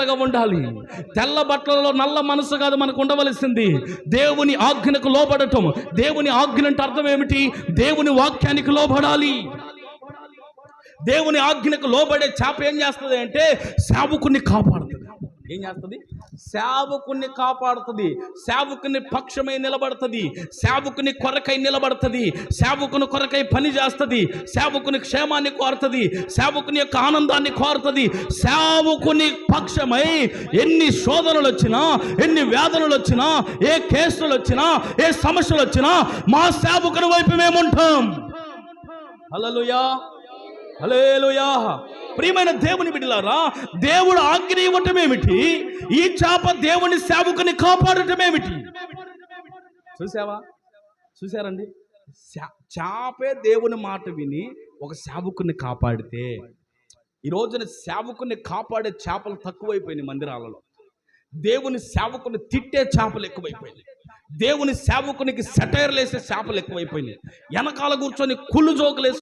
బట్టలుగా ఉండాలి. తెల్ల బట్టలలో నల్ల మనసు కాదు మనకు ఉండవలసింది. దేవుని ఆజ్ఞకు లోబడటం. దేవుని ఆజ్ఞ అంటే అర్థం ఏమిటి? దేవుని వాక్యానికి లోబడాలి. దేవుని ఆజ్ఞకు లోబడే చేప ఏం చేస్తుంది అంటే సేవకుని కాపాడుతుంది. ఏం చేస్తుంది? సేవకుని కాపాడుతుంది. సేవకుని పక్షమై నిలబడుతుంది. సేవకుని కొరకై నిలబడుతుంది. సేవకుని కొరకై పని చేస్తుంది. సేవకుని క్షేమాన్ని కోరుతుంది. సేవకుని యొక్క ఆనందాన్ని కోరుతుంది. సేవకుని పక్షమై ఎన్ని శోధనలు వచ్చినా ఎన్ని వేదనలు వచ్చినా ఏ కేసులు వచ్చినా ఏ సమస్యలు వచ్చినా మా సేవకుని వైపు మేముంటాం. హల్లెలూయా. హలేలుయా ప్రియమైన దేవుని బిడ్డలారా దేవుడు ఆజ్ఞ ఇవ్వటం ఏమిటి? ఈ చేప దేవుని సేవకుని కాపాడటం ఏమిటి? చూసావా చూసారండి చేపే దేవుని మాట విని ఒక సేవకుని కాపాడితే ఈ రోజున సేవకుని కాపాడే చేపలు తక్కువైపోయినాయి మందిరాలలో. దేవుని సేవకుని తిట్టే చేపలు ఎక్కువైపోయినాయి. దేవుని సేవకునికి సెటైర్లు వేసే చేపలు ఎక్కువైపోయినాయి. వెనకాల కూర్చొని కుళ్ళు జోకులేసి